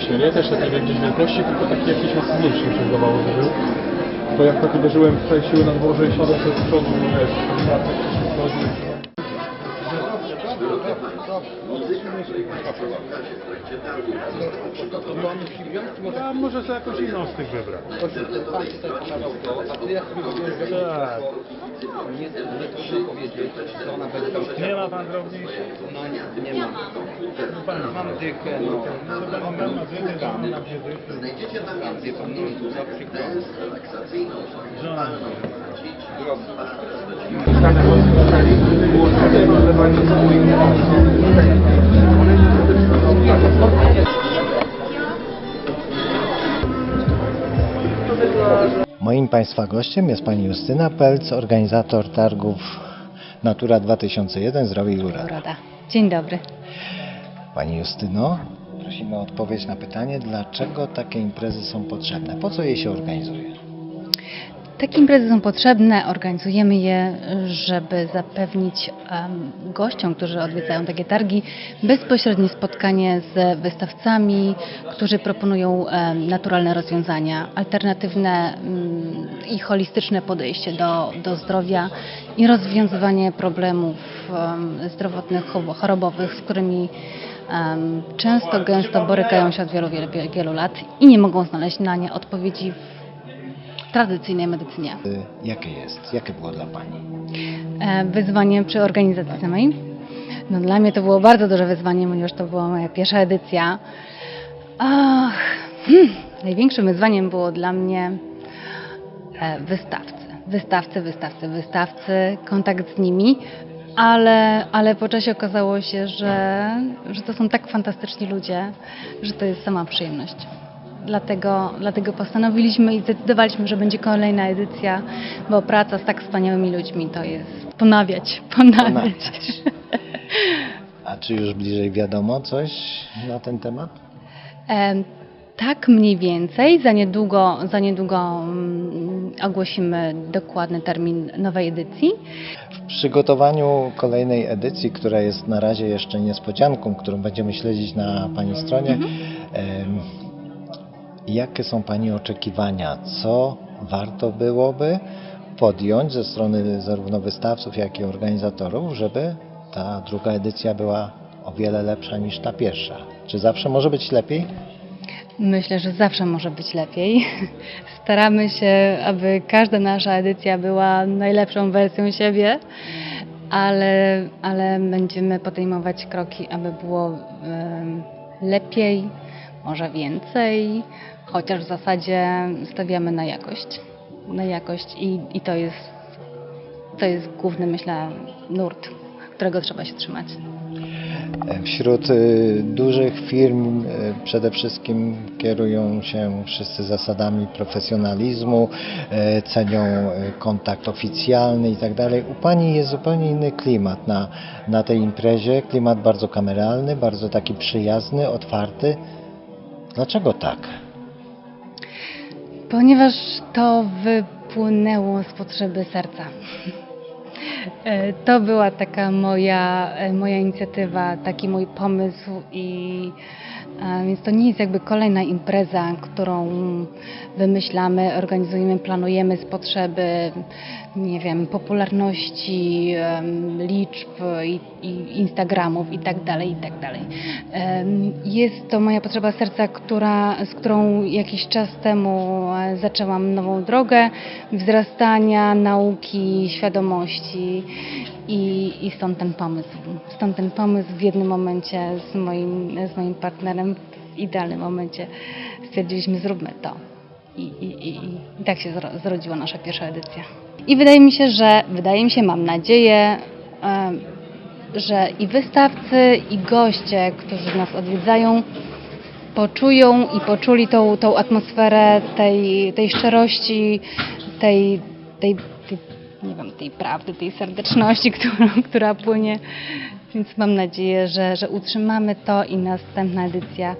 właśnie, nie też takiej gdzieś wielkości, tylko taki jakiś mocniejszy mi się zdawało, że był. To jak tak uderzyłem w tutaj siły na dworze i siadłem sobie z przodu, wiesz, pracę wchodzi. A może sobie jakąś inną z tych wybrać. Tak. Nie ma pan drobniejszych? No nie, nie mam. Pan Mam dychę, no. Pan pan ma dychę, dwie dychy. Tam, wie pan, no, za przykro. Żona. Moim Państwa gościem jest Pani Justyna Pelc, organizator targów Natura 2001 Zdrowie i. Uroda. Dzień dobry. Pani Justyno, prosimy o odpowiedź na pytanie, dlaczego takie imprezy są potrzebne? Po co je się organizuje? Takie imprezy są potrzebne, organizujemy je, żeby zapewnić em, gościom, którzy odwiedzają takie targi, bezpośrednie spotkanie z wystawcami, którzy proponują em, naturalne rozwiązania, alternatywne mm, i holistyczne podejście do, do zdrowia i rozwiązywanie problemów em, zdrowotnych, chorobowych, z którymi em, często, gęsto borykają się od wielu, wielu, wielu lat i nie mogą znaleźć na nie odpowiedzi w tradycyjnej medycynie. Y, Jakie jest? Jakie było dla Pani? E, Wyzwaniem przy organizacji samej. No dla mnie to było bardzo duże wyzwanie, ponieważ to była moja pierwsza edycja. Ach, hmm, największym wyzwaniem było dla mnie e, wystawcy. Wystawcy, wystawcy, wystawcy, kontakt z nimi, ale, ale po czasie okazało się, że, że to są tak fantastyczni ludzie, że to jest sama przyjemność. Dlatego, dlatego postanowiliśmy i zdecydowaliśmy, że będzie kolejna edycja, bo praca z tak wspaniałymi ludźmi to jest ponawiać, ponawiać. Ponawiać. A czy już bliżej wiadomo coś na ten temat? Em, Tak mniej więcej. Za niedługo, za niedługo mm, ogłosimy dokładny termin nowej edycji. W przygotowaniu kolejnej edycji, która jest na razie jeszcze niespodzianką, którą będziemy śledzić na Pani stronie, em, jakie są Pani oczekiwania? Co warto byłoby podjąć ze strony zarówno wystawców, jak i organizatorów, żeby ta druga edycja była o wiele lepsza niż ta pierwsza? Czy zawsze może być lepiej? Myślę, że zawsze może być lepiej. Staramy się, aby każda nasza edycja była najlepszą wersją siebie, ale, ale będziemy podejmować kroki, aby było lepiej, może więcej, chociaż w zasadzie stawiamy na jakość. Na jakość i, i to jest to jest główny, myślę, nurt, którego trzeba się trzymać. Wśród y, dużych firm y, przede wszystkim kierują się wszyscy zasadami profesjonalizmu, y, cenią kontakt oficjalny i tak dalej. U Pani jest zupełnie inny klimat na, na tej imprezie, klimat bardzo kameralny, bardzo taki przyjazny, otwarty. Dlaczego tak? Ponieważ to wypłynęło z potrzeby serca. E, To była taka moja, e, moja inicjatywa, taki mój pomysł i więc to nie jest jakby kolejna impreza, którą wymyślamy, organizujemy, planujemy z potrzeby, nie wiem, popularności, liczb i, i Instagramów i tak dalej, i tak Jest to moja potrzeba serca, która, z którą jakiś czas temu e, zaczęłam nową drogę wzrastania, nauki, świadomości i, i stąd ten pomysł. Stąd ten pomysł w jednym momencie z moim, z moim partnerem w idealnym momencie stwierdziliśmy zróbmy to. I, i, i, I tak się zro- zrodziła nasza pierwsza edycja. I wydaje mi się, że, wydaje mi się, mam nadzieję, że i wystawcy, i goście, którzy nas odwiedzają, poczują i poczuli tą, tą atmosferę tej, tej szczerości, tej, tej, nie wiem, tej prawdy, tej serdeczności, którą, która płynie. Więc mam nadzieję, że, że utrzymamy to i następna edycja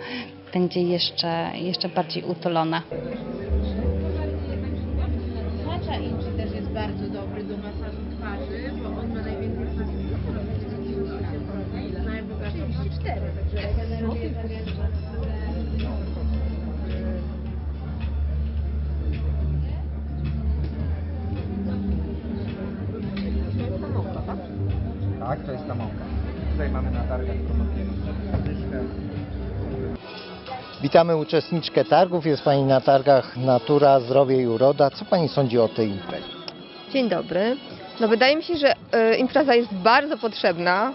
będzie jeszcze, jeszcze bardziej utulona. Też jest bardzo dobry do masażu Tutaj mamy na targach promocję. Witamy uczestniczkę targów. Jest Pani na targach Natura, Zdrowie i Uroda. Co Pani sądzi o tej imprezie? Dzień dobry. No wydaje mi się, że e, impreza jest bardzo potrzebna.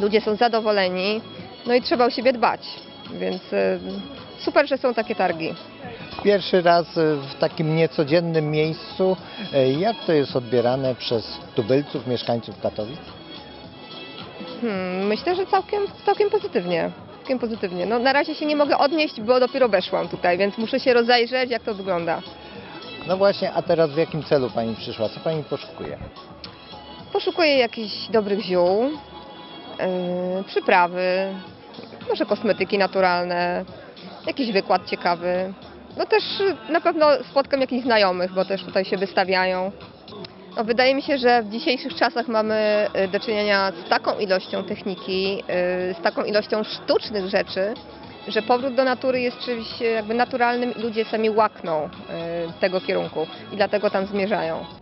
Ludzie są zadowoleni, no i trzeba o siebie dbać. Więc e, super, że są takie targi. Pierwszy raz e, w takim niecodziennym miejscu. E, Jak to jest odbierane przez tubylców, mieszkańców Katowic? Hmm, myślę, że całkiem, całkiem pozytywnie. Całkiem pozytywnie. No, na razie się nie mogę odnieść, bo dopiero weszłam tutaj, więc muszę się rozejrzeć, jak to wygląda. No właśnie, a teraz w jakim celu Pani przyszła? Co Pani poszukuje? Poszukuję jakichś dobrych ziół, yy, przyprawy, może kosmetyki naturalne, jakiś wykład ciekawy. No też na pewno spotkam jakichś znajomych, bo też tutaj się wystawiają. Wydaje mi się, że w dzisiejszych czasach mamy y, do czynienia z taką ilością techniki, y, z taką ilością sztucznych rzeczy, że powrót do natury jest czymś y, jakby naturalnym i ludzie sami łakną tego kierunku i dlatego tam zmierzają.